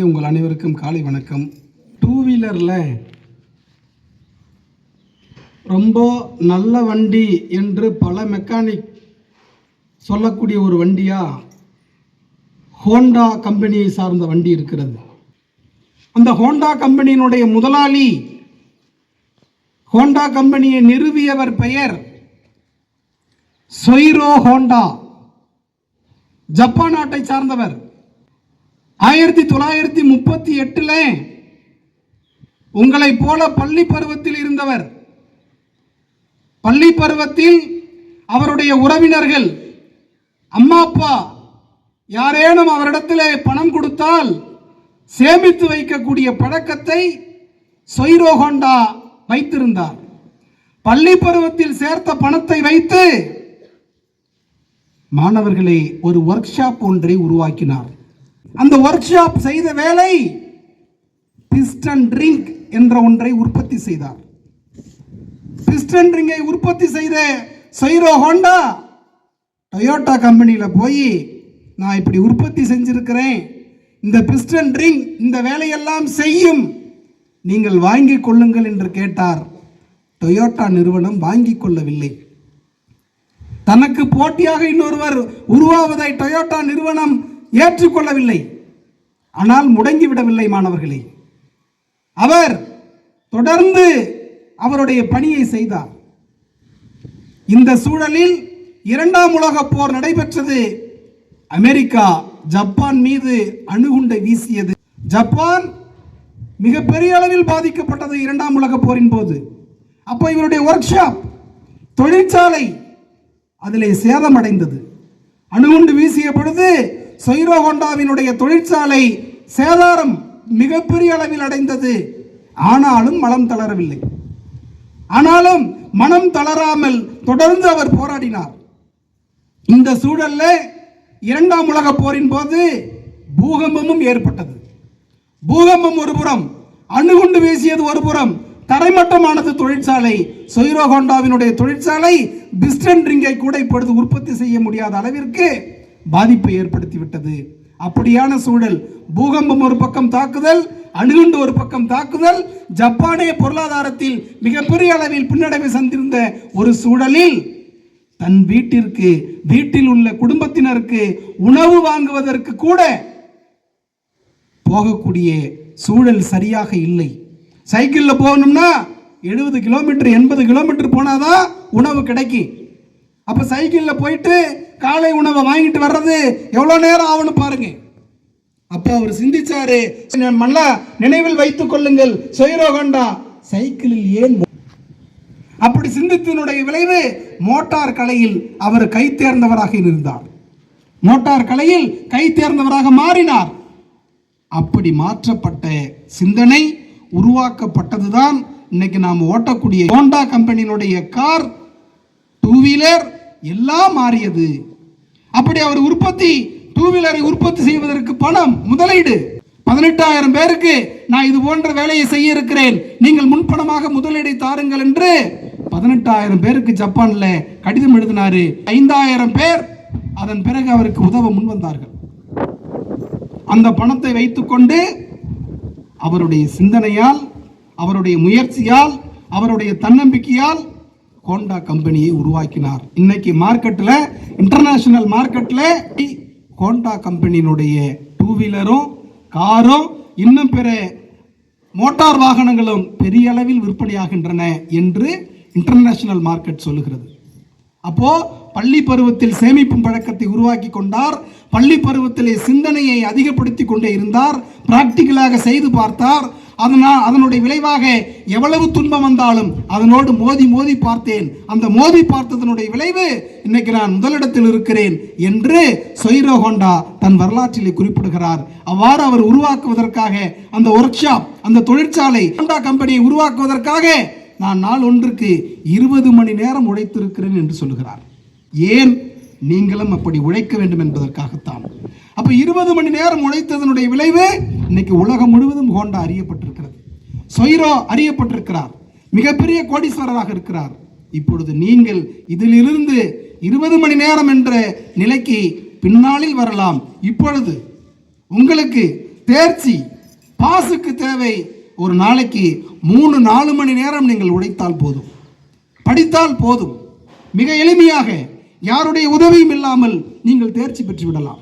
உங்கள் அனைவருக்கும் காலை வணக்கம். டூ வீலரில் ரொம்ப நல்ல வண்டி என்று பல மெக்கானிக் சொல்லக்கூடிய ஒரு வண்டியா? ஹோண்டா கம்பெனியை சார்ந்த வண்டி இருக்கிறது. அந்த ஹோண்டா கம்பெனியினுடைய முதலாளி ஹோண்டா கம்பெனியை நிறுவியவர் பெயர் சொய்ரோ ஹோண்டா ஜப்பான் நாட்டை சார்ந்தவர். ஆயிரத்தி தொள்ளாயிரத்தி முப்பத்தி எட்டுல உங்களைப் போல பள்ளி பருவத்தில் இருந்தவர். பள்ளி பருவத்தில் அவருடைய உறவினர்கள் அம்மா அப்பா யாரேனும் அவரிடத்தில் பணம் கொடுத்தால் சேமித்து வைக்கக்கூடிய பழக்கத்தை சொய்ரோகோண்டா வைத்திருந்தார். பள்ளி பருவத்தில் சேர்த்த பணத்தை வைத்து மாணவர்களை ஒரு ஒர்க் ஷாப் ஒன்றை உருவாக்கினார். அந்த ஒர்க் ஷாப் செய்த வேலை பிஸ்டன் ட்ரிங்க் என்ற ஒன்றை உற்பத்தி செய்தார். பிஸ்டன் ட்ரிங்கை உற்பத்தி செய்த சைரோ ஹோண்டா டொயோட்டா கம்பெனியில் போய் நான் இப்படி உற்பத்தி செஞ்சிருக்கிறேன். இந்த பிஸ்டன் ட்ரிங்க் இந்த வேலையெல்லாம் செய்யும். நீங்கள் வாங்கிக் கொள்ளுங்கள் என்று கேட்டார். டொயோட்டா நிறுவனம் வாங்கிக் கொள்ளவில்லை. தனக்கு போட்டியாக இன்னொருவர் உருவாவதை டொயோட்டா நிறுவனம் ஏற்றுக்கொள்ளவில்லை. ஆனால் முடங்கிவிடவில்லை மாணவர்களே. அவர் தொடர்ந்து அவருடைய பணியை செய்தார். இந்த சூழலில் இரண்டாம் உலக போர் நடைபெற்றது. அமெரிக்கா ஜப்பான் மீது அணுகுண்டை வீசியது. ஜப்பான் மிகப்பெரிய அளவில் பாதிக்கப்பட்டது இரண்டாம் உலகப் போரின் போது. அப்போ இவருடைய ஒர்க் ஷாப் தொழிற்சாலை அதிலே சேதமடைந்தது. அணுகுண்டு வீசிய பொழுது சைரோ ஹோண்டாவினுடைய தொழிற்சாலை சேதாரம் மிகப்பெரிய அளவில் அடைந்தது. ஆனாலும் மனம் தளரவில்லை. ஆனாலும் மனம் தளராமல் தொடர்ந்து அவர் போராடினார். இந்த சூழல்ல இரண்டாம் உலக போரின் போது பூகம்பமும் ஏற்பட்டது. பூகம்பம் ஒரு புறம் அணுகுண்டு வீசியது ஒரு புறம் தரைமட்டமானது தொழிற்சாலை சொய்ரோ ஹோண்டாவினுடைய தொழிற்சாலை பிஸ்டன் ரிங்கை கூட இப்பொழுது உற்பத்தி செய்ய முடியாத அளவிற்கு பாதிப்பை ஏற்படுத்திவிட்டது. அப்படியான சூழல் பூகம்பம் ஒரு பக்கம் தாக்குதல் அணுகுண்டு ஒரு பக்கம் தாக்குதல் ஜப்பானிய பொருளாதாரத்தில் மிகப்பெரிய அளவில் பின்னடைவை சந்திருந்த ஒரு சூழலில் தன் வீட்டிற்கு வீட்டில் உள்ள குடும்பத்தினருக்கு உணவு வாங்குவதற்கு கூட போகக்கூடிய சூழல் சரியாக இல்லை. சைக்கிளில் போகணும்னா எழுபது கிலோமீட்டர் எண்பது கிலோமீட்டர் போனாதான் உணவு கிடைக்கும். அப்போ சைக்கிளில் போயிட்டு காலை உணவை வாங்கிட்டு வர்றது எவ்வளோ நேரம் ஆகும்னு பாருங்க. அப்போ அவர் சிந்திச்சாரு நல்லா நினைவில் வைத்துக் கொள்ளுங்கள் சொயிரோகண்டா சைக்கிளில் ஏன் அப்படி சிந்தித்தனுடைய விளைவு மோட்டார் கலையில் அவர் கை தேர்ந்தவராக இருந்தார். மோட்டார் கலையில் கை தேர்ந்தவராக மாறினார். அப்படி மாற்றப்பட்ட சிந்தனை உருவாக்கப்பட்டதுதான் இன்னைக்கு நாம் ஓட்டக்கூடிய ஹோண்டா கம்பெனியினுடைய கார் டூ வீலர் எல்லாம் மாறியது. அப்படி அவர் உற்பத்தி டூ வீலரை உற்பத்தி செய்வதற்கு பணம் முதலீடு. பதினெட்டாயிரம் பேருக்கு நான் இது போன்ற வேலையை செய்ய இருக்கிறேன். நீங்கள் முன்பணமாக முதலீடை தாருங்கள் என்று பதினெட்டாயிரம் பேருக்கு ஜப்பான்ல கடிதம் எழுதினாரு. ஐந்தாயிரம் பேர் அதன் பிறகு அவருக்கு உதவ முன்வந்தார்கள் அந்த பணத்தை வைத்துக்கொண்டு அவருடைய சிந்தனையால் அவருடைய முயற்சியால் அவருடைய தன்னம்பிக்கையால் ஹோண்டா கம்பெனியை உருவாக்கினார். இன்னைக்கு மார்க்கெட்டில் இன்டர்நேஷனல் மார்க்கெட்டில் ஹோண்டா கம்பெனியினுடைய டூ வீலரும் காரும் இன்னும் பிற மோட்டார் வாகனங்களும் பெரிய அளவில் விற்பனையாகின்றன என்று இன்டர்நேஷனல் மார்க்கெட் சொல்லுகிறது. அப்போ பள்ளி பருவத்தில் சேமிப்பும் பழக்கத்தை உருவாக்கி கொண்டார். பள்ளி பருவத்திலே சிந்தனையை அதிகப்படுத்தி கொண்டே இருந்தார். பிராக்டிக்கலாக செய்து பார்த்தார். அதனால் அதனுடைய விளைவாக எவ்வளவு துன்பம் வந்தாலும் அதனோடு மோதி மோதி பார்த்தேன். அந்த மோதி பார்த்ததனுடைய விளைவு இன்னைக்கு நான் முதலிடத்தில் இருக்கிறேன் என்று சொய்ரோ ஹோண்டா தன் வரலாற்றிலே குறிப்பிடுகிறார். அவ்வாறு அவர் உருவாக்குவதற்காக அந்த ஒர்க் ஷாப் அந்த தொழிற்சாலை ஹோண்டா கம்பெனியை உருவாக்குவதற்காக நான் நாள் ஒன்றுக்கு இருபது மணி நேரம் உழைத்திருக்கிறேன் என்று சொல்லுகிறார். ஏன் நீங்களும் அப்படி உழைக்க வேண்டும் என்பதற்காகத்தான். அப்ப இருபது மணி நேரம் உழைத்ததனுடைய விளைவு இன்னைக்கு உலகம் முழுவதும் ஹோண்டா அறியப்பட்டிருக்கிறது. சொய்ரோ அறியப்பட்டிருக்கிறார். மிகப்பெரிய கோடீஸ்வரராக இருக்கிறார். இப்பொழுது நீங்கள் இதிலிருந்து இருபது மணி நேரம் என்ற நிலைக்கு பின்னாளில் வரலாம். இப்பொழுது உங்களுக்கு தேர்ச்சி பாஸுக்கு தேவை ஒரு நாளைக்கு மூணு நாலு மணி நேரம் நீங்கள் உழைத்தால் போதும். படித்தால் போதும். மிக எளிமையாக யாருடைய உதவியும் இல்லாமல் நீங்கள் தேர்ச்சி பெற்று விடலாம்